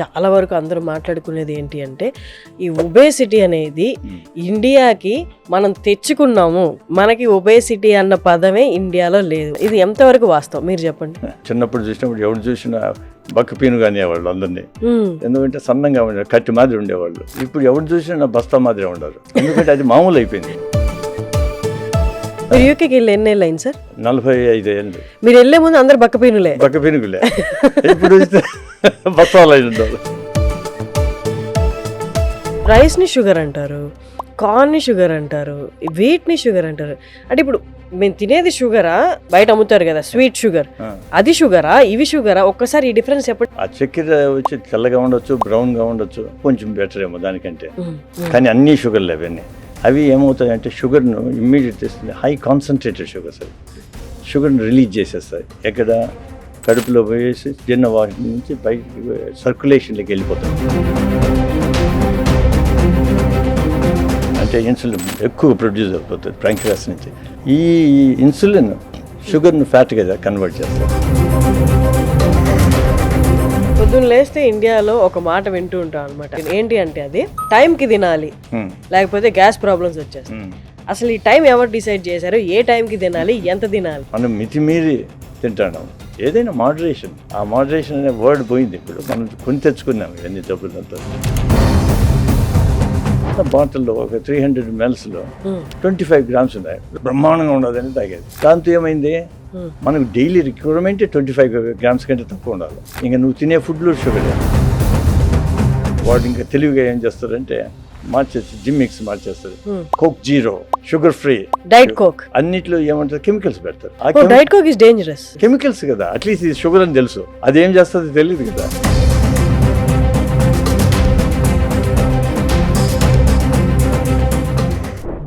చాలా వరకు అందరూ మాట్లాడుకునేది ఏంటి అంటే ఈ ఒబేసిటీ అనేది ఇండియాకి మనం తెచ్చుకున్నాము మనకి ఒబేసిటీ అన్న పదమే ఇండియాలో లేదు. ఇది ఎంతవరకు వాస్తవం? మీరు చెప్పండి. చిన్నప్పుడు చూసినప్పుడు ఎవరు చూసినా బక్కపీను అనేవాళ్ళు అందరినీ. ఎందుకంటే సన్నంగా ఉండేవాళ్ళు కట్టి మాదిరి ఉండేవాళ్ళు. ఇప్పుడు ఎవరు చూసినా బస్తా మాదిరి ఉండరు ఎందుకంటే అది మామూలు అయిపోయింది మీరు యూకేకి వెళ్ళి ఎన్ని ఏళ్ళు అయింది సార్? నలభై ఐదు ఏళ్ళు. మీరు వెళ్ళే ముందు అందరు బక్కపీనులే బక్కపీనుకులే ఇప్పుడు చూస్తే బస్తాలు అయి ఉండవు రైస్ని షుగర్ అంటారు కార్న్ని షుగర్ అంటారు వీట్ని షుగర్ అంటారు. అంటే ఇప్పుడు మేము తినేది షుగరా బయట అమ్ముతారు కదా స్వీట్ షుగర్. అది షుగరా ఇవి షుగరా? ఒక్కసారి ఈ డిఫరెన్స్ చెప్పండి. ఆ చక్కెర వచ్చి తెల్లగా ఉండొచ్చు బ్రౌన్గా ఉండొచ్చు కొంచెం బెటర్ ఏమో దానికంటే. కానీ అన్ని షుగర్లు అవన్నీ. అవి ఏమవుతాయంటే షుగర్ను ఇమ్మీడియట్ తెస్తుంది. హై కాన్సన్ట్రేటెడ్ షుగర్స్ అవి. షుగర్ని రిలీజ్ చేసేస్తాయి. ఎక్కడ? కడుపులో పోయేసి చిన్న వాటి నుంచి బయట సర్క్యులేషన్లోకి వెళ్ళిపోతాయి అంటే ఇన్సులిన్ ఎక్కువ ప్రొడ్యూస్ అయిపోతుంది ప్యాంక్రాస్ నుంచి. ఈ ఇన్సులిన్ షుగర్ను ఫ్యాట్గా కన్వర్ట్ చేస్తారు పొద్దున్న లేస్తే ఇండియాలో ఒక మాట వింటూ ఉంటాం అనమాట ఏంటి అంటే అది టైంకి తినాలి. లేకపోతే గ్యాస్ ప్రాబ్లమ్స్ వచ్చేస్తాయి. అసలు ఈ టైం ఎవరు డిసైడ్ చేశారు? ఏ టైంకి తినాలి? ఎంత తినాలి? మనం మితిమీరి తింటాం ఏదైనా మోడరేషన్ ఆ మోడరేషన్ అనే వర్డ్ పోయింది ఇప్పుడు. మనం కొని తెచ్చుకున్నాం ఇవన్నీ డబ్బులంతా బాటిల్లో ఒక త్రీ హండ్రెడ్ మెల్స్లో. ట్వంటీ ఫైవ్ గ్రామ్స్ ఉన్నాయి. బ్రహ్మాండంగా ఉండదని తాగేది. దాంతో ఏమైంది. మనకు daily requirement twenty five grams కంటే తక్కువ ఉండాలి. ఇంకా నువ్వు తినే ఫుడ్లో షుగర్ వాడు ఇంకా తెలివిగా ఏం చేస్తారంటే మార్చేసి జిమ్ మిక్స్ మార్చేస్తారు. Coke zero sugar free diet Coke అన్నిట్లో ఏమంటారు? కెమికల్స్ పెడతారు. Diet Coke is dangerous chemicals కదా. అట్లీస్ట్ ఇది షుగర్ అని తెలుసు. అదేం చేస్తుంది తెలియదు కదా.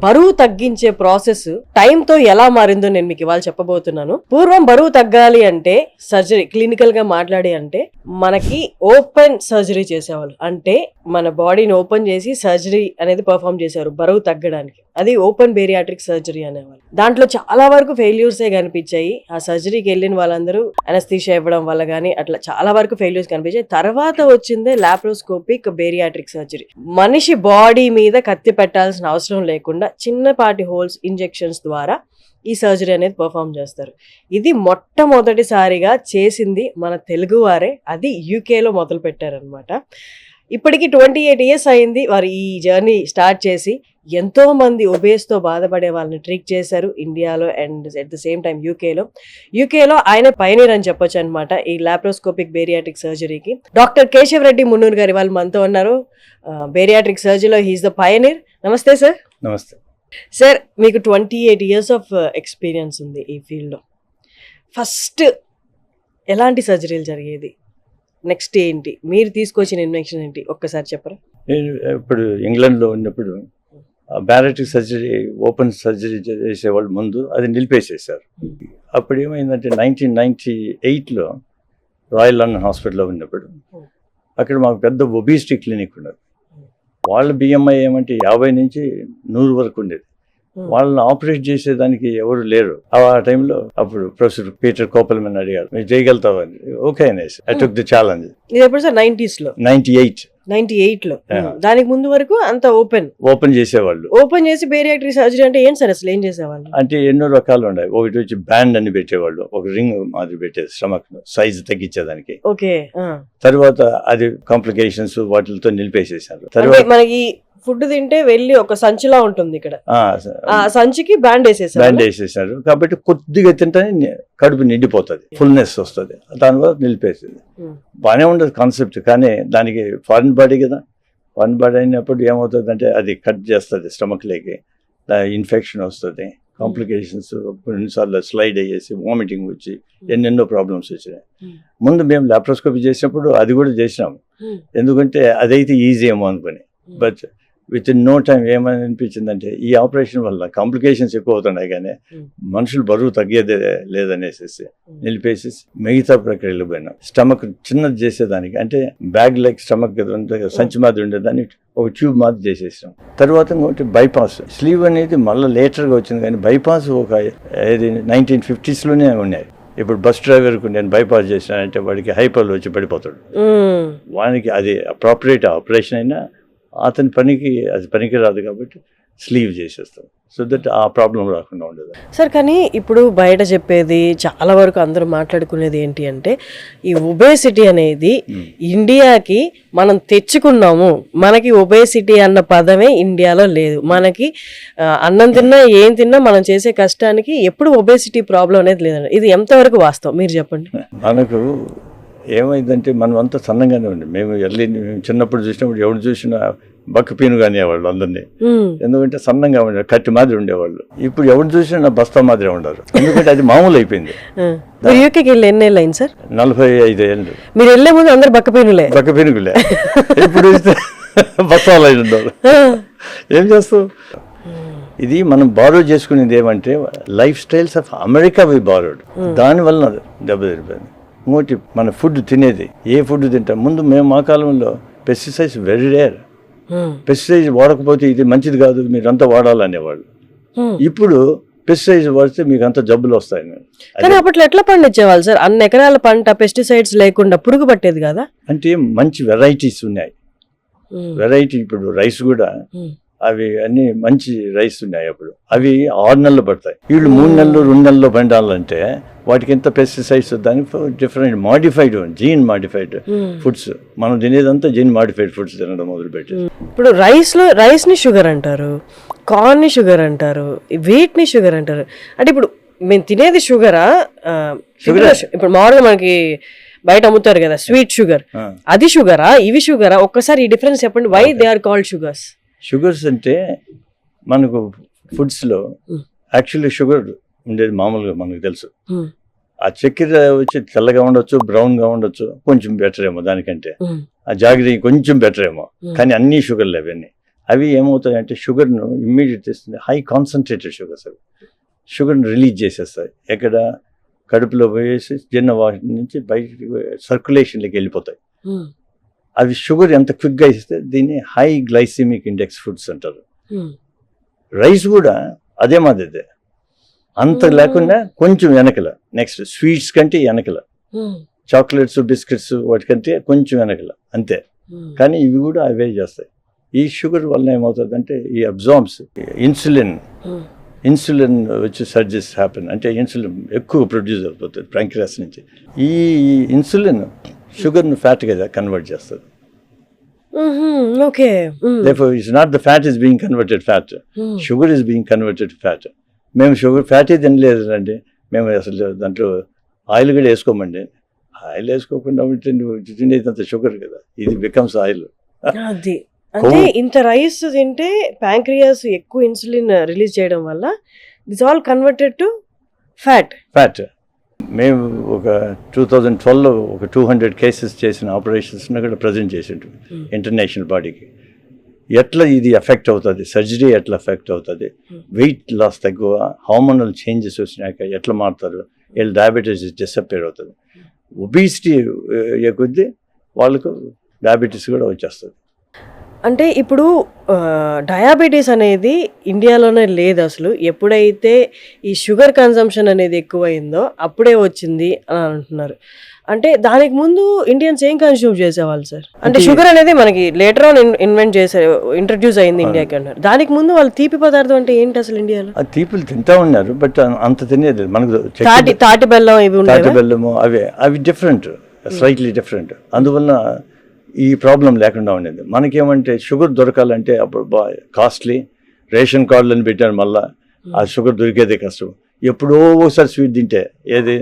బరువు తగ్గించే ప్రాసెస్ టైంతో ఎలా మారిందో నేను మీకు ఇవాళ చెప్పబోతున్నాను. పూర్వం బరువు తగ్గాలి అంటే సర్జరీ క్లినికల్గా మాట్లాడి అంటే మనకి ఓపెన్ సర్జరీ చేసేవాళ్ళు. అంటే మన బాడీని ఓపెన్ చేసి సర్జరీ అనేది పర్ఫామ్ చేసేవారు బరువు తగ్గడానికి. అది ఓపెన్ బేరియాట్రిక్ సర్జరీ అనేవాళ్ళు. దాంట్లో చాలా వరకు ఫెయిల్యూర్సే కనిపించాయి. ఆ సర్జరీకి వెళ్ళిన వాళ్ళందరూ అనస్థీషియా ఇవ్వడం వల్ల కానీ అట్లా చాలా వరకు ఫెయిల్యూర్స్ కనిపించాయి. తర్వాత వచ్చిందే లాప్రోస్కోపిక్ బేరియాట్రిక్ సర్జరీ మనిషి బాడీ మీద కత్తి పెట్టాల్సిన అవసరం లేకుండా చిన్నపాటి హోల్స్ ఇంజెక్షన్స్ ద్వారా ఈ సర్జరీ అనేది పర్ఫామ్ చేస్తారు. ఇది మొట్టమొదటిసారిగా చేసింది మన తెలుగువారే అది యూకేలో మొదలు పెట్టారనమాట ఇప్పటికి ట్వంటీ ఎయిట్ ఇయర్స్ అయింది. వారు ఈ జర్నీ స్టార్ట్ చేసి ఎంతో మంది ఒబేస్తో బాధపడే వాళ్ళని ట్రీట్ చేశారు ఇండియాలో and at the same time యూకేలో. యూకేలో ఆయన పైనీర్ అని చెప్పొచ్చు అనమాట ఈ లాప్రోస్కోపిక్ బేరియాటిక్ సర్జరీకి డాక్టర్ కేశవ్ రెడ్డి మున్నూరు గారి వాళ్ళు మనతో ఉన్నారు. బేరియాట్రిక్ సర్జరీలో హీస్ ద పయనీర్ నమస్తే సార్ నమస్తే. సార్ మీకు twenty eight years of experience ఉంది ఈ ఫీల్డ్లో ఫస్ట్ ఎలాంటి సర్జరీలు జరిగేది? నెక్స్ట్ ఏంటి? మీరు తీసుకొచ్చిన ఇన్వెక్షన్ ఏంటి? ఒక్కసారి చెప్పరా? నేను ఇప్పుడు ఇంగ్లాండ్లో ఉన్నప్పుడు బ్యారటిక్ సర్జరీ ఓపెన్ సర్జరీ చేసేవాళ్ళు ముందు అది నిలిపేసేసారు అప్పుడు ఏమైందంటే నైన్టీన్ నైన్టీ ఎయిట్లో రాయల్ లండన్ హాస్పిటల్లో ఉన్నప్పుడు అక్కడ మాకు పెద్ద ఒబీసిటీ క్లినిక్ ఉన్నది. వాళ్ళ బిఎంఐ ఏమంటే యాభై నుంచి నూరు వరకు ఉండేది. వాళ్ళని ఆపరేట్ చేసేదానికి ఎవరు లేరు. ఆ టైంలో అప్పుడు ప్రొఫెసర్ పీటర్ కోపల్మెన్ అడిగారు మీరు చేయగలుగుతావా? అని. ఓకే అనేసి. ఐ టుక్ ది ఛాలెంజ్ ఇది ఎప్పుడు సార్? నైంటీస్లో నైన్టీ ఎయిట్. నైన్టీ ఎయిట్లో Yeah. దానికి ముందు వరకు అంత ఓపెన్. ఓపెన్ చేసేవాళ్ళు. ఓపెన్ చేసి బేరియాట్రిక్ సర్జరీ అంటే ఏంటి సార్ అసలు? ఏం చేసేవాళ్ళు? అంటే ఎన్నో రకాలు ఉన్నాయి. ఒకటి వచ్చి బ్యాండ్ అని పెట్టేవాళ్ళు. ఒక రింగ్ మాదిరి పెట్టేది స్టమక్ సైజ్ తగ్గించేదానికి. ఓకే. తర్వాత అది కాంప్లికేషన్స్ వాటితో నిలిపేసేసారు తర్వాత మనకి ఫుడ్ తింటే వెళ్ళి ఒక సంచిలా ఉంటుంది ఇక్కడ. ఆ, సంచికి బ్యాండ్ వేసేసారు బ్యాండ్ వేసేసారు కాబట్టి కొద్దిగా తింటేనే కడుపు నిండిపోతుంది ఫుల్నెస్ వస్తుంది. దానివల్ల నిలిపేసింది. బాగానే ఉండదు కాన్సెప్ట్ కానీ దానికి ఫారిన్ బాడీ కదా. ఫారిన్ బాడీ అయినప్పుడు ఏమవుతుంది అంటే అది కట్ చేస్తుంది స్టమక్లోకి ఇన్ఫెక్షన్ వస్తుంది. కాంప్లికేషన్స్ కొన్నిసార్లు స్లైడ్ అయ్యేసి వామిటింగ్ వచ్చి ఎన్నెన్నో ప్రాబ్లమ్స్ వచ్చినాయి. ముందు మేము లాప్రోస్కోపీ చేసినప్పుడు అది కూడా చేసినాం. Hmm. ఎందుకంటే అదైతే ఈజీ ఏమో అనుకుని. But within no time ఏమని అనిపించిందంటే ఈ ఆపరేషన్ వల్ల కాంప్లికేషన్స్ ఎక్కువ అవుతున్నాయి కానీ. మనుషులు బరువు తగ్గేదే లేదనేసి నిలిపేసి మిగతా ప్రక్రియలు పోయినాం. స్టమక్ చిన్నది చేసేదానికి అంటే బ్యాగ్ లైక్ స్టమక్ సంచి మాదిరి ఉండేదాన్ని ఒక ట్యూబ్ మాదిరి చేసేసాం తర్వాత ఇంకోటి బైపాస్ స్లీవ్ అనేది మళ్ళీ లేటర్గా వచ్చింది కానీ బైపాస్ ఒక ఏది నైన్టీన్ ఫిఫ్టీస్లోనే ఉన్నాయి. ఇప్పుడు బస్ డ్రైవర్కు నేను బైపాస్ చేసినానంటే వాడికి హైపర్లు వచ్చి పడిపోతాడు. వానికి అది అప్రాపరేట్ ఆపరేషన్ అయినా అతని పనికి అది పనికి రాదు కాబట్టి స్లీవ్ చేసేస్తాం. సో దట్ ఆ ప్రాబ్లం రాకుండా ఉండదు. సార్ కానీ ఇప్పుడు బయట చెప్పేది చాలా వరకు అందరూ మాట్లాడుకునేది ఏంటి అంటే ఈ ఒబేసిటీ అనేది ఇండియాకి మనం తెచ్చుకున్నాము. మనకి ఒబేసిటీ అన్న పదమే ఇండియాలో లేదు. మనకి అన్నం తిన్నా ఏం తిన్నా మనం చేసే కష్టానికి ఎప్పుడు ఒబేసిటీ ప్రాబ్లం అనేది లేదండి. ఇది ఎంతవరకు వాస్తవం? మీరు చెప్పండి. మనకు ఏమైందంటే మనం అంతా సన్నంగానే ఉండి మేము వెళ్ళి మేము చిన్నప్పుడు చూసినప్పుడు ఎవరు చూసినా బక్కపీను అనేవాళ్ళు అందరినీ. ఉమ్, ఎందుకంటే సన్నంగా ఉండేవాళ్ళు కట్టి మాదిరి ఉండేవాళ్ళు. ఇప్పుడు ఎవరు చూసినా బస్తా మాదిరి ఉండరు. ఎందుకంటే అది మామూలు అయిపోయింది ఆ. మీరు యూకేకి వెళ్ళి ఎన్ని ఏళ్ళు అయింది సార్? నలభై ఐదు ఏళ్ళు. మీరు వెళ్ళే ముందు అందరు బక్కపీనులే బక్కపీనుకులే ఇప్పుడు బస్తాలు అయి ఉండరు ఏం చేస్తావు? ఇది మనం బారో చేసుకునేది ఏమంటే lifestyles of America we borrowed. దానివల్ల దెబ్బతిరిపోయింది ఇంకోటి మన ఫుడ్ తినేది. ఏ ఫుడ్ తింటాం? ముందు మేము మా కాలంలో పెస్టిసైడ్స్ వెరీ రేర్. పెస్టిసైడ్స్ వాడకపోతే ఇది మంచిది కాదు మీరంతా వాడాలనేవాళ్ళు. ఉమ్. ఇప్పుడు పెస్టిసైడ్స్ వాడితే మీకు అంత జబ్బులు వస్తాయి కానీ అప్పట్లో ఎట్లా పండించేవాళ్ళు సార్? అన్ని ఎకరాల పంట పెస్టిసైడ్స్ లేకుండా పురుగు పట్టేది కదా? అంటే మంచి వెరైటీస్ ఉన్నాయి. వెరైటీ ఇప్పుడు రైస్ కూడా అవి అన్ని మంచి రైస్ ఉన్నాయి అప్పుడు. అవి ఆరు నెలలు పడతాయి. వీళ్ళు మూడు నెలలు రెండు నెలల్లో పండాలంటే వాటికి ఎంత పెస్టిసైడ్స్ దానికి different modified gene modified. Foods మనం తినేదంతా జీన్ మాడిఫైడ్ ఫుడ్స్ తినడం మొదలుపెట్టి ఇప్పుడు రైస్లో రైస్ని షుగర్ అంటారు కార్న్ని షుగర్ అంటారు వీట్ని షుగర్ అంటారు. అంటే ఇప్పుడు మేము తినేది షుగరా షుగర్ ఇప్పుడు మామూలుగా మనకి బయట అమ్ముతారు కదా స్వీట్ షుగర్. అది షుగరా ఇవి షుగరా ఒక్కసారి ఈ డిఫరెన్స్ చెప్పండి. Why they are called sugars sugars అంటే మనకు ఫుడ్స్లో. యాక్చువల్లీ షుగర్ ఉండేది మామూలుగా మనకు తెలుసు. ఆ చక్కెర వచ్చి తెల్లగా ఉండొచ్చు బ్రౌన్గా ఉండొచ్చు కొంచెం బెటర్ ఏమో దానికంటే. ఆ జాగ్రత్త కొంచెం బెటర్ ఏమో. కానీ అన్ని షుగర్లు అవన్నీ. అవి ఏమవుతాయంటే షుగర్ను ఇమ్మీడియట్ తెస్తుంది. హై కాన్సన్ట్రేటెడ్ షుగర్స్ అవి. షుగర్ని రిలీజ్ చేసేస్తాయి. ఎక్కడ? కడుపులో పోయేసి చిన్న వాటి నుంచి బయటికి సర్క్యులేషన్లోకి వెళ్ళిపోతాయి. అవి షుగర్ ఎంత క్విక్గా ఇస్తే దీన్ని హై గ్లైసిమిక్ ఇండెక్స్ ఫుడ్స్ అంటారు. రైస్ కూడా అదే మాదిరిదే. అంత Mm. లేకుండా కొంచెం వెనకల. నెక్స్ట్ స్వీట్స్ కంటే వెనకల. చాక్లెట్స్ బిస్కెట్స్ వాటికంటే కొంచెం వెనకల. అంతే. కానీ ఇవి కూడా అవే చేస్తాయి. ఈ షుగర్ వల్ల ఏమవుతుందంటే ఈ అబ్జార్బ్స్ ఇన్సులిన్ ఇన్సులిన్ వచ్చి సర్జెస్ హ్యాపెన్ అంటే ఇన్సులిన్ ఎక్కువ ప్రొడ్యూస్ అవుతుంది ప్యాంక్రియాస్ నుంచి. ఈ ఇన్సులిన్ షుగర్ను ఫ్యాట్గా కన్వర్ట్ చేస్తుంది. Okay it's not the fat is being converted fat. Sugar is being converted fat మేము షుగర్ ఫ్యాటే తినలేదు అండి మేము అసలు దాంట్లో ఆయిల్ కూడా వేసుకోమండి. ఆయిల్ వేసుకోకుండా ఉంటే తినేది అంత షుగర్ కదా. ఇది బికమ్స్ ఆయిల్. అది. అంటే ఇంత రైస్ తింటే ప్యాంక్రియాస్ ఎక్కువ ఇన్సులిన్ రిలీజ్ చేయడం వల్ల this all converted to fat. Fat. మేము ఒక టూ థౌజండ్ ట్వెల్వ్లో ఒక టూ హండ్రెడ్ కేసెస్ చేసిన ఆపరేషన్స్ని కూడా ప్రజెంట్ చేసిండు ఇంటర్నేషనల్ బాడీకి. ఎట్లా ఇది ఎఫెక్ట్ అవుతుంది? సర్జరీ ఎట్లా ఎఫెక్ట్ అవుతుంది? వెయిట్ లాస్ తక్కువ హార్మోనల్ చేంజెస్ వచ్చినాక ఎట్లా మారుతారు? వీళ్ళు డయాబెటీస్ డిసప్పేర్ అవుతుంది. ఒబిసిటీ కొద్దీ వాళ్ళకు డయాబెటీస్ కూడా వచ్చేస్తుంది. అంటే ఇప్పుడు డయాబెటీస్ అనేది ఇండియాలోనే లేదు అసలు. ఎప్పుడైతే ఈ షుగర్ కన్సంప్షన్ అనేది ఎక్కువైందో అప్పుడే వచ్చింది అని అంటున్నారు. అంటే దానికి ముందు ఇండియన్స్ ఏం కన్స్యూమ్ చేసేవాళ్ళు సార్ అంటే షుగర్ అనేది మనకి లేటర్ ఆన్ ఇన్వెంట్ చేశారు ఇంట్రడ్యూస్ అయింది ఇండియాకి అన్నారు దానికి ముందు వాళ్ళు తీపి పదార్థం అంటే ఏంటి అసలు ఇండియాలో ఆ తీపులు తింటా ఉన్నారు బట్ అంత తినేది మనకు తాటి తాటి బెల్లం ఇవి తాటి బెల్లము అవి అవి డిఫరెంట్ స్లైట్లీ డిఫరెంట్ అందువల్ల ఈ ప్రాబ్లం లేకుండా ఉండేది. మనకేమంటే షుగర్ దొరకాలంటే అప్పుడు బా కాస్ట్లీ రేషన్ కార్డులను పెట్టారు మళ్ళా. ఆ షుగర్ దొరికేదే కష్టం. ఎప్పుడో ఒకసారి స్వీట్ తింటే ఏది?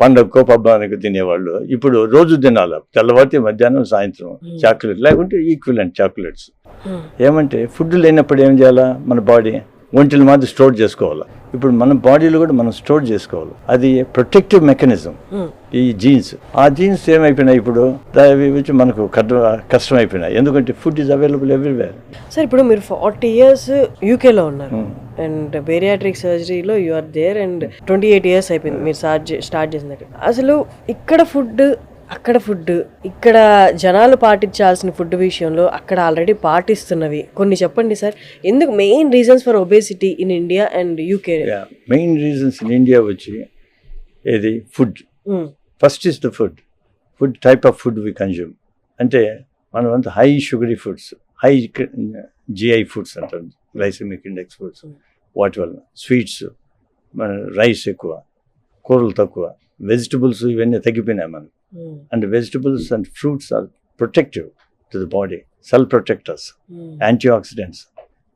పండగకో పబ్బానికి తినేవాళ్ళు. ఇప్పుడు రోజు తినాలి తెల్లవారితే మధ్యాహ్నం సాయంత్రం చాక్లెట్ లేకుంటే ఈక్వలెంట్ చాక్లెట్స్. Hmm. ఏమంటే ఫుడ్ లేనప్పుడు ఏం చేయాలా మన బాడీ? ఒంటిని మాత్రం స్టోర్ చేసుకోవాలి? ఇప్పుడు మన బాడీలో కూడా మనం స్టోర్ చేసుకోవాలి. అది ప్రొటెక్టివ్ మెకానిజం. Hmm. ఈ జీన్స్. ఆ జీన్స్ ఏమైపోయినాయి ఇప్పుడు? అవి వచ్చి మనకు కష్టం అయిపోయినాయి ఎందుకంటే food is available everywhere. Sir ఇప్పుడు మీరు ఫార్టీ ఇయర్స్ యూకేలో ఉన్నారు. And bariatric సర్జరీలో you are there and twenty eight years అయిపోయింది. మీరు స్టార్ట్ స్టార్ట్ చేసినట్టు అసలు ఇక్కడ ఫుడ్ అక్కడ ఫుడ్ ఇక్కడ జనాలు పాటించాల్సిన ఫుడ్ విషయంలో అక్కడ ఆల్రెడీ పాటిస్తున్నవి. కొన్ని చెప్పండి సార్. ఎందుకు main reasons for obesity in India and UK? Main reasons in India వచ్చి ఏది? Food. First is the food. Food type of food we consume. అంటే మనం అంతా high sugary foods high GI foods అంటారు glycemic index foods. వాటి వల్ల sweets మన rice ఎక్కువ కూరలు తక్కువ వెజిటబుల్స్ ఇవన్నీ తగ్గిపోయినాయి మనం and vegetables and fruits are protective to the body cell protectors antioxidants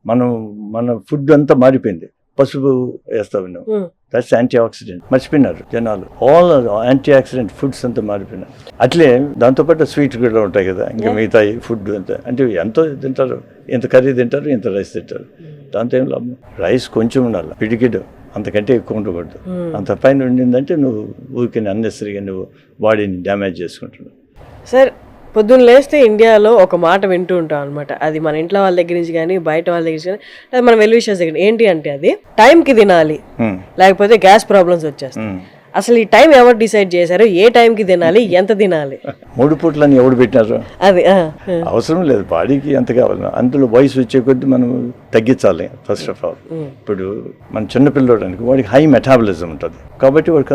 మనం మన ఫుడ్ అంతా మారిపోయింది. పసుపు వేస్తావు నువ్వు. దట్స్ యాంటీ ఆక్సిడెంట్ మర్చిపోయినారు జనాలు. ఆల్ యాంటీ ఆక్సిడెంట్ ఫుడ్స్ అంతా మారిపోయినారు అట్లే దాంతోపాటు స్వీట్ కూడా ఉంటాయి కదా. ఇంకా. మిగతా ఫుడ్ అంతా. అంటే ఎంతో తింటారు. ఇంత కర్రీ తింటారు ఇంత రైస్ తింటారు. దాంతో ఏం లాభం? రైస్ కొంచెం ఉండాలి. పిడికిడు. అంతకంటే ఎక్కువ ఉండకూడదు. అంత పైన ఉండిందంటే నువ్వు ఊరికే అన్నెసరిగా నువ్వు బాడీని డ్యామేజ్ చేసుకుంటున్నావు సార్ పొద్దున్న లేస్తే ఇండియాలో ఒక మాట వింటూ ఉంటాం అనమాట అది మన ఇంట్లో వాళ్ళ దగ్గర నుంచి కానీ బయట వాళ్ళ దగ్గర నుంచి కానీ లేదా మన వెల్ విషయస్ దగ్గర ఏంటి అంటే అది టైంకి తినాలి. లేకపోతే గ్యాస్ ప్రాబ్లమ్స్ వచ్చేస్తాయి. అసలు ఈ టైం ఎవరు డిసైడ్ చేశారు? ఏ టైంకి తినాలి? ఎంత తినాలి? మూడు పూట్లని ఎవడు పెట్టినారు? అది. అవసరం లేదు బాడీకి ఎంత కావాలి అందులో వయసు వచ్చే కొద్దీ మనం తగ్గించాలి ఫస్ట్ ఆఫ్ ఆల్ ఇప్పుడు మన చిన్న పిల్లోడానికి వాడికి హై మెటాబలిజం ఉంటుంది. కాబట్టి వాడు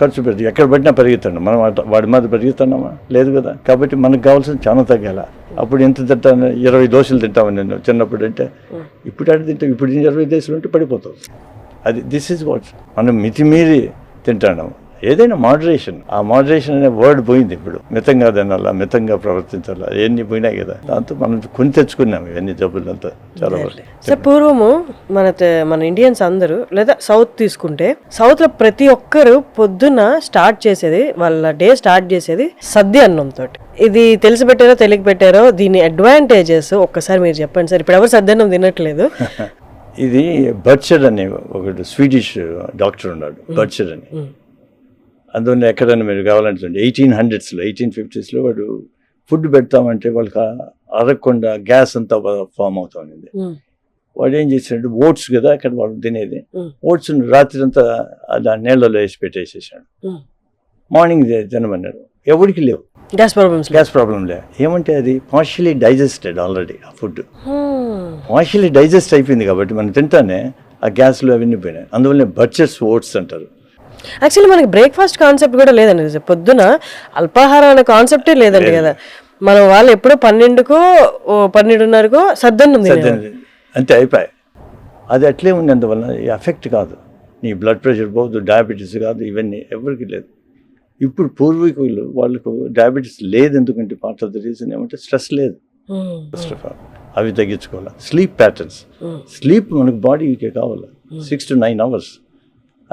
ఖర్చు పెడుతుంది ఎక్కడ పడినా పెరుగుతాడు మనం వాడి మీద పెరుగుతున్నామా లేదు కదా. కాబట్టి మనకు కావాల్సింది చాలా తగ్గాల. అప్పుడు ఎంత తింటాను? ఇరవై దోశలు తింటామని నేను చిన్నప్పుడు అంటే ఇప్పుడు అటు తింటాం ఇప్పుడు ఇరవై దోశలు ఉంటే పడిపోతావు అది దిస్ ఇస్ వాట్ మనం మితిమీరి తింటాను. ఏదైనా మోడరేషన్ ఆ మోడరేషన్ అనే వర్డ్ పోయింది ఇప్పుడు. మితంగా తినాలా మితంగా ప్రవర్తించాలా ఇవన్నీ పోయినాయి కదా. దాంతో మనం కొని తెచ్చుకున్నాం ఇవన్నీ జబ్బులంతా. చాలా సార్ పూర్వము మన మన ఇండియన్స్ అందరూ లేదా సౌత్ తీసుకుంటే సౌత్లో ప్రతి ఒక్కరు పొద్దున్న స్టార్ట్ చేసేది వాళ్ళ డే స్టార్ట్ చేసేది సద్య అన్నం తోటి. ఇది తెలిసి పెట్టారో తెలియక పెట్టారో దీని అడ్వాంటేజెస్ ఒక్కసారి మీరు చెప్పండి సార్. ఇప్పుడు ఎవరు సద్య అన్నం తినట్లేదు. ఇది బర్చర్ అనే ఒకటి స్వీడిష్ డాక్టర్ ఉన్నాడు బర్చర్ అని. అందువల్ల ఎక్కడైనా మీరు కావాలంటే ఎయిటీన్ హండ్రెడ్స్లో ఎయిటీన్ ఫిఫ్టీస్లో వాడు ఫుడ్ పెడతామంటే వాళ్ళకి అరగకుండా గ్యాస్ అంతా ఫామ్ అవుతా ఉంది ఉమ్. వాడు ఏం చేశాడు ఓట్స్ కదా అక్కడ వాళ్ళు తినేది. ఓట్స్ రాత్రి అంతా ఆ నీళ్ళలో వేసి పెట్టేసేసాడు. మార్నింగ్ తినమన్నాడు ఎవరికి లేవు గ్యాస్ ప్రాబ్లమ్స్ గ్యాస్ ప్రాబ్లం లే. ఏమంటే అది? పార్షియలీ డైజెస్టెడ్ ఆల్రెడీ ఆ ఫుడ్. పార్షియలీ డైజెస్ట్ అయిపోయింది కాబట్టి మనం తింటానే ఆ గ్యాస్లో అవన్నీ పోయినాయి. అందువల్ల బర్చర్స్ ఓట్స్ అంటారు. యాక్చువల్లీ మనకి బ్రేక్ఫాస్ట్ కాన్సెప్ట్ కూడా లేదండి. పొద్దున అల్పాహారం అనే కాన్సెప్టే లేదండి కదా. మనం వాళ్ళు ఎప్పుడో పన్నెండుకో పన్నెండున్నరకో సద్దన్నం. అంతే అయిపోయాయి. అది అట్లే ఉంది అందువల్ల ఎఫెక్ట్ కాదు. నీ బ్లడ్ ప్రెషర్ పోదు డయాబెటీస్ కాదు ఇవన్నీ ఎవరికి లేదు. ఇప్పుడు పూర్వీకులు వాళ్ళకు డయాబెటీస్ లేదు ఎందుకంటే పార్ట్ ఆఫ్ ద రీజన్ ఏమంటే స్ట్రెస్ లేదు. Hmm. ఫస్ట్ ఆఫ్ ఆల్ అవి తగ్గించుకోవాలి? Sleep patterns Hmm. స్లీప్ మనకు బాడీకి కావాలి? సిక్స్ టు నైన్ అవర్స్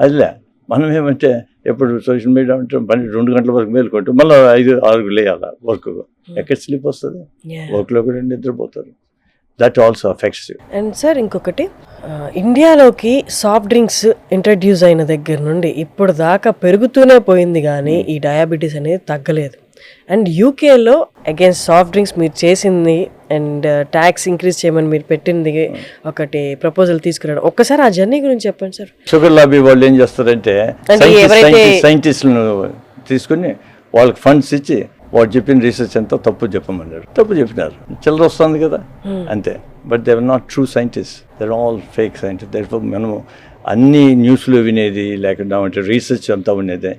అదిలే మనం ఏమంటే ఎప్పుడు సోషల్ మీడియా ఉంటే పని రెండు గంటల వరకు మేలుకుంటూ మళ్ళీ ఐదు ఆరు లేయాలి వర్క్ ఎక్కడ స్లీప్ వస్తుంది. వర్క్లో కూడా నిద్రపోతారు. That also affects you and sir ఇంకొకటి ఇండియాలోకి సాఫ్ట్ డ్రింక్స్ ఇంట్రడ్యూస్ అయిన దగ్గర నుండి ఇప్పుడు దాకా పెరుగుతూనే పోయింది కానీ ఈ డయాబెటీస్ అనేది తగ్గలేదు. అండ్ యూకేలో అగైన్స్ సాఫ్ట్ డ్రింక్స్ మీరు చేసింది అండ్ ట్యాక్స్ ఇంక్రీజ్ చేయమని మీరు పెట్టింది ఒకటి ప్రపోజల్ తీసుకురావడం. ఒక్కసారి ఆ జర్నీ గురించి చెప్పండి సార్ షుగర్ లాబీ వాళ్ళు ఏం చేస్తారంటే సైంటిస్టులను తీసుకుని వాళ్ళకి ఫండ్స్ ఇచ్చి వాడు చెప్పిన రీసెర్చ్ అంతా తప్పు చెప్పమన్నారు తప్పు చెప్పినారు. చిల్లర వస్తుంది కదా. అంతే. But they're not true scientist they're all fake scientist they're మనము అన్ని న్యూస్లో వినేది లేకుండా అంటే రీసెర్చ్ అంతా ఉండేదే.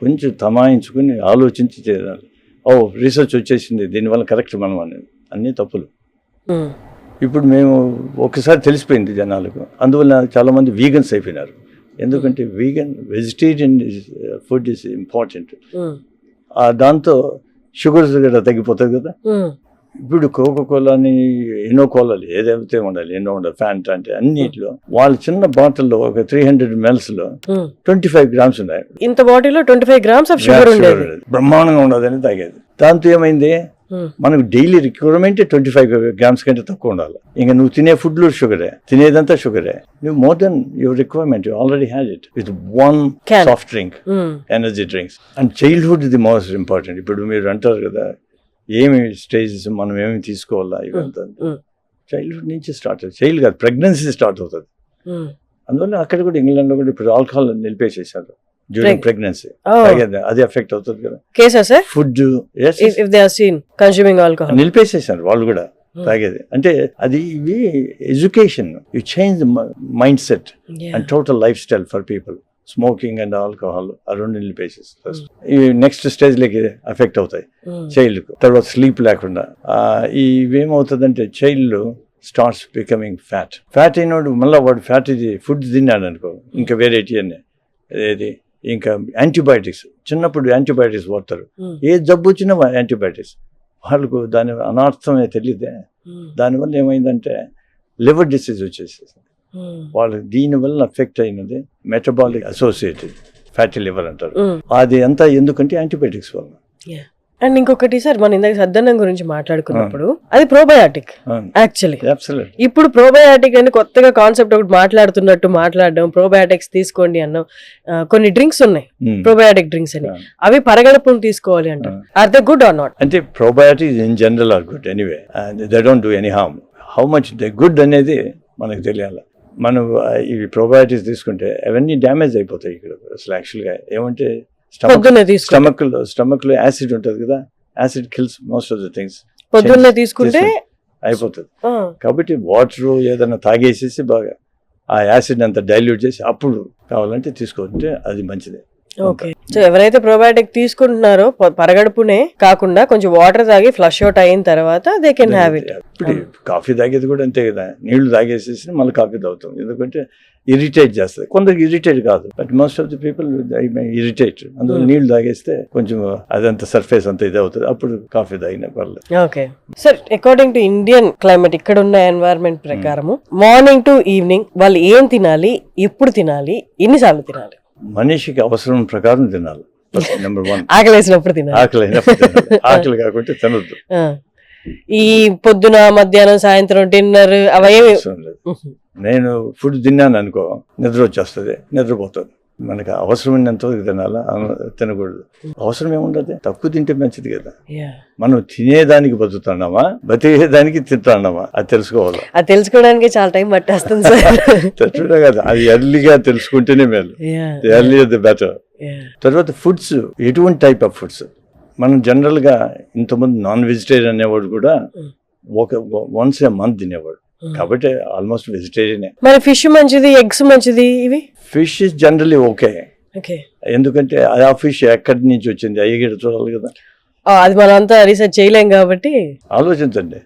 కొంచెం తమాయించుకుని ఆలోచించి చేయాలి ఓ రీసెర్చ్ వచ్చేసింది. దీనివల్ల కరెక్ట్ మనం అనేది. అన్నీ తప్పులు. Hmm. ఇప్పుడు మేము ఒకసారి తెలిసిపోయింది జనాలకు. అందువల్ల చాలామంది వీగన్స్ అయిపోయినారు. ఎందుకంటే vegan vegetarian food is important Hmm. దాంతో షుగర్స్ కూడా తగ్గిపోతుంది కదా. ఇప్పుడు కోకో కోలాని ఎన్నో కోలాలు ఏదైతే ఉండాలి ఎన్నో ఉండాలి ఫ్యాంట్ అంటే అన్నిట్లో వాళ్ళ చిన్న బాటిల్లో ఒక త్రీ హండ్రెడ్లో Hmm. ట్వంటీ ఫైవ్ గ్రామ్స్ ఉన్నాయి ఇంత బాటిల్లో twenty five grams of sugar ఉండేది. బ్రహ్మాండంగా ఉండదని తాగేది దాంతో ఏమైంది. మనకు daily requirement twenty five grams కంటే తక్కువ ఉండాలి. ఇంకా నువ్వు తినే ఫుడ్లో షుగరే తినేదంతా షుగరే నువ్వు more than your requirement you already had it with one. Soft drink Hmm. Energy drinks and childhood ఇది మోస్ట్ ఇంపార్టెంట్ ఇప్పుడు మీరు అంటారు కదా ఏమి స్టేజెస్ మనం ఏమి తీసుకోవాలా ఇవంతా? Hmm. చైల్డ్హుడ్ నుంచి స్టార్ట్ అవుతుంది. చైల్డ్ కాదు ప్రెగ్నెన్సీ స్టార్ట్ అవుతుంది. Hmm. అందువల్ల అక్కడ కూడా ఇంగ్లాండ్లో కూడా ఇప్పుడు ఆల్కహాల్ నిలిపేసేసారు డ్యూరింగ్ ప్రెగ్నెన్సీ Oh. అది ఎఫెక్ట్ అవుతుంది కదా. కేసా sir food if they are seen consuming alcohol. నిలిపేసేసారు వాళ్ళు కూడా తాగేది. అంటే అది ఇవి education you change mindset and total lifestyle for people smoking and alcohol ఆ రెండు నిలిపేసేసి ఫస్ట్ ఇవి నెక్స్ట్ స్టేజ్లోకి ఎఫెక్ట్ అవుతాయి. చైల్డ్కు తర్వాత స్లీప్ లేకుండా. ఇవేమవుతుందంటే child starts becoming fat fat అయినోడు మళ్ళీ వాడు ఫ్యాట్ ఇది ఫుడ్ తిన్నాడు అనుకో ఇంకా వెరైటీ అని ఏది? ఇంకా యాంటీబయాటిక్స్ చిన్నప్పుడు యాంటీబయాటిక్స్ వాడతారు. ఏ జబ్బు వచ్చినా యాంటీబయాటిక్స్. వాళ్ళకు దాని అనర్థమే తెలియదే దానివల్ల ఏమైందంటే లివర్ డిసీజ్ వచ్చేసేసి వాళ్ళకి దీనివల్ల ఎఫెక్ట్ అయినది మెటబాలిక్ అసోసియేటెడ్ ఫ్యాటీ లివర్ అంటారు. అది అంతా ఎందుకంటే యాంటీబయాటిక్స్ వల్ల. అండ్ ఇంకొకటి సార్ మన ఇందాక సద్దన్నం గురించి మాట్లాడుకున్నప్పుడు అది ప్రోబయాటిక్ యాక్చువల్లీ ఇప్పుడు ప్రోబయాటిక్ అని కొత్తగా కాన్సెప్ట్ ఒకటి మాట్లాడుతున్నట్టు మాట్లాడడం ప్రోబయాటిక్స్ తీసుకోండి అన్నాం. కొన్ని డ్రింక్స్ ఉన్నాయి ప్రోబయాటిక్ డ్రింక్స్ అని. అవి పరగడుపును తీసుకోవాలి అంటారు are the good or not అంటే probiotics in general are good anyway they don't do any harm how much they good అనేది మనకు తెలియాలి. మనం ఇవి ప్రోబయాటిక్స్ తీసుకుంటే అవన్నీ డ్యామేజ్ అయిపోతాయి ఇక్కడ. అసలు యాక్చువల్గా ఏమంటే స్టమక్లో స్టమక్లో యాసిడ్ ఉంటుంది కదా acid kills most of the things పొద్దున్నే తీసుకుంటే అయిపోతుంది. కాబట్టి వాటర్ ఏదైనా తాగేసేసి బాగా ఆ యాసిడ్ అంతా డైల్యూట్ చేసి అప్పుడు కావాలంటే తీసుకుంటే అది మంచిది. ఓకే. సో ఎవరైతే ప్రోబయాటిక్ తీసుకుంటున్నారో పరగడుపునే కాకుండా కొంచెం వాటర్ తాగి ఫ్లష్ అవుట్ అయిన తర్వాత దే కెన్ హ్యావ్ ఇట్ ఇప్పుడు కాఫీ తాగేది కూడా అంతే కదా. నీళ్ళు తాగేసేసి మళ్ళీ కాఫీ తాగుతాం. ఎందుకంటే ఇరిటేట్ చేస్తుంది. కొందరికి ఇరిటేట్ కాదు. But most of the people irritate అందువల్ల Hmm. నీళ్ళు తాగేస్తే కొంచెం అదంతా సర్ఫేస్ అంతా ఇది అవుతుంది. అప్పుడు కాఫీ తాగిన పర్లేదు. Okay sir according to Indian climate ఇక్కడ ఉన్న ఎన్వైరన్మెంట్ ప్రకారము మార్నింగ్ టు ఈవినింగ్ వాళ్ళు ఏం తినాలి ఎప్పుడు తినాలి ఎన్నిసార్లు తినాలి? మనిషికి అవసరం ప్రకారం తినాలి. నెంబర్ వన్ ఆకలి వేసినప్పుడు తినాలి. ఆకలి. ఆకలి కాకుంటే తినొద్దు. ఆ. ఈ పొద్దున మధ్యాహ్నం సాయంత్రం డిన్నర్ లేదు. నేను ఫుడ్ తిన్నాను అనుకో నిద్ర వచ్చేస్తుంది నిద్రపోతుంది. మనకి అవసరమైనంత తినాలా? తినకూడదు. అవసరం ఏముండదు? తక్కువ తింటే మంచిది కదా. మనం తినేదానికి బతుకుతున్నామా? బతికేదానికి తింటున్నామా? అది తెలుసుకోవాలి. అది తెలుసుకోవడానికి చాలా టైం పట్టేస్తుంది సార్. కదా. అది ఎర్లీగా తెలుసుకుంటేనే మేలు. ఎర్లీ ది బెటర్ తర్వాత ఫుడ్స్ ఎటువంటి టైప్ ఆఫ్ ఫుడ్స్ మనం జనరల్గా ఇంతకుముందు నాన్ వెజిటేరియన్ అనేవాడు కూడా Mm. ఒక వన్స్ ఏ మంత్ తినేవాడు. కాబట్టి ఆల్మోస్ట్ వెజిటేరియనే మరి ఫిష్ మంచిది ఎగ్స్ మంచిది ఇవి? ఫిష్ ఇస్ జనరలీ ఓకే ఎందుకంటే ఆ ఫిష్ ఎక్కడి నుంచి వచ్చింది? అయ్యగిడ చూడాలి కదా. అది మనం అంతా రీసెర్చ్ చేయలేం కాబట్టి. ఆలోచించండి.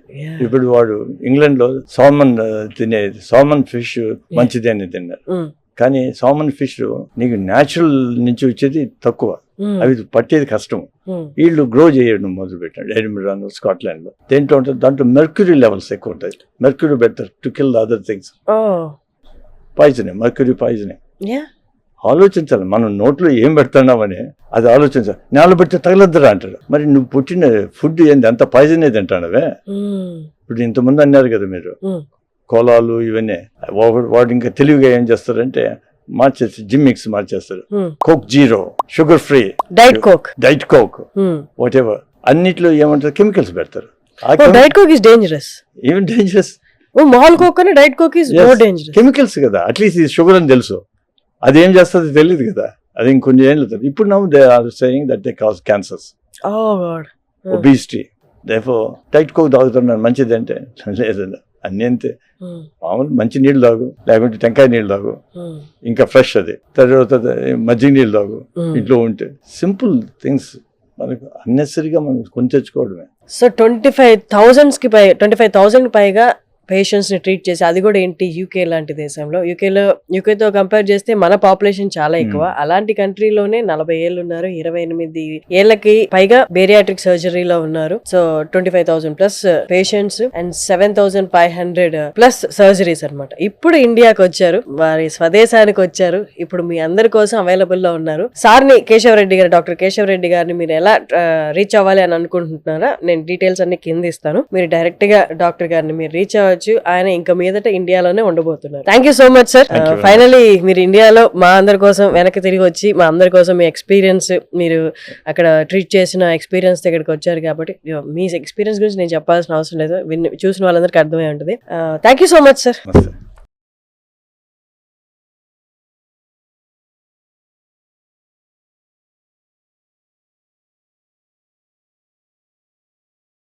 ఇప్పుడు వాడు ఇంగ్లాండ్లో సాల్మన్ తినే సాల్మన్ ఫిష్ మంచిది అని తిన్నారు ఉమ్, కానీ సాల్మన్ ఫిష్ నీకు న్యాచురల్ నుంచి వచ్చేది తక్కువ. అవి పట్టేది కష్టం. ఉమ్, వీళ్ళు గ్రో చేయడం మొదలు పెట్టాడు ఎడిమిరాన్ స్కాట్లాండ్లో. దేంట్లో ఉంటుంది? దాంట్లో మెర్క్యూరీ లెవెల్స్ ఎక్కువ ఉంటాయి. Mercury better to kill other things పాయిజనే mercury పాయిజనే ఆలోచించాలి. మనం నోట్లో ఏం పెడుతున్నామని అది ఆలోచించాలి. నేల పెడితే తగలద్దరా అంటాడు. మరి నువ్వు పుట్టిన ఫుడ్ ఏంది? అంత పాయిజనే తింటానవే? ఉమ్, ఇప్పుడు ఇంతమంది అన్నారు కదా మీరు. కోలాలు ఇవన్నీ. వాడు ఇంకా తెలివిగా ఏం చేస్తారంటే మార్చేసి జిమ్ మిక్స్ మార్చేస్తారు. Coke zero sugar free diet coke diet coke. Whatever అన్నిట్లో ఏమంటారు? కెమికల్స్ పెడతారు. Diet coke is dangerous even dangerous normal coke అని diet coke is dangerous chemicals కదా. అట్లీస్ట్ ఇది షుగర్ అని తెలుసు. అది ఏం చేస్తుంది తెలియదు కదా. అది ఇంకొన్ని ఏం లేదు. ఇప్పుడు నవ్వు they are saying that they cause cancers obesity దేఫో diet coke తాగుతున్నాను మంచిది అంటే లేదండి అన్నీ అంతే. మామూలు మంచి నీళ్ళు తాగు లేకుంటే టెంకాయ నీళ్ళు తాగు. ఇంకా ఫ్రెష్ అది. తర్వాత మజ్జిగ నీళ్ళు తాగు. ఇంట్లో ఉంటే సింపుల్ థింగ్స్ మనకు అన్నెసరీగా మనం కొని తెచ్చుకోవడమే. సో ట్వంటీ ఫైవ్ థౌజండ్స్కి పై ట్వంటీ ఫైవ్ థౌసండ్ పైగా పేషెంట్స్ని ట్రీట్ చేసి అది కూడా ఏంటి యూకే లాంటి దేశంలో. యూకేలో యూకేతో కంపేర్ చేస్తే మన పాపులేషన్ చాలా ఎక్కువ. అలాంటి కంట్రీలోనే నలభై ఏళ్ళు ఉన్నారు ఇరవై ఎనిమిది ఏళ్ళకి పైగా బేరియాట్రిక్ సర్జరీలో ఉన్నారు. So twenty five thousand plus patients and seven thousand five hundred plus surgeries అన్నమాట. ఇప్పుడు ఇండియాకి వచ్చారు వారి స్వదేశానికి వచ్చారు ఇప్పుడు మీ అందరి కోసం అవైలబుల్లో ఉన్నారు. సార్ని కేశవరెడ్డి గారు డాక్టర్ కేశవరెడ్డి గారిని మీరు ఎలా రీచ్ అవ్వాలి అని అనుకుంటున్నారా? నేను డీటెయిల్స్ అన్ని కింద ఇస్తాను. మీరు డైరెక్ట్గా డాక్టర్ గారిని మీరు రీచ్ అవ్వచ్చు ఆయన ఇంకా మీదట ఇండియాలోనే ఉండబోతున్నారు. Thank you so much sir finally మీరు ఇండియాలో మా అందరి కోసం వెనక్కి తిరిగి వచ్చి మా అందరి కోసం మీ ఎక్స్పీరియన్స్ మీరు అక్కడ ట్రీట్ చేసిన ఎక్స్పీరియన్స్ ఇక్కడికి వచ్చారు కాబట్టి మీ ఎక్స్పీరియన్స్ గురించి నేను చెప్పాల్సిన అవసరం లేదు. చూసిన వాళ్ళందరికీ అర్థమై ఉంటుంది. Thank you so much sir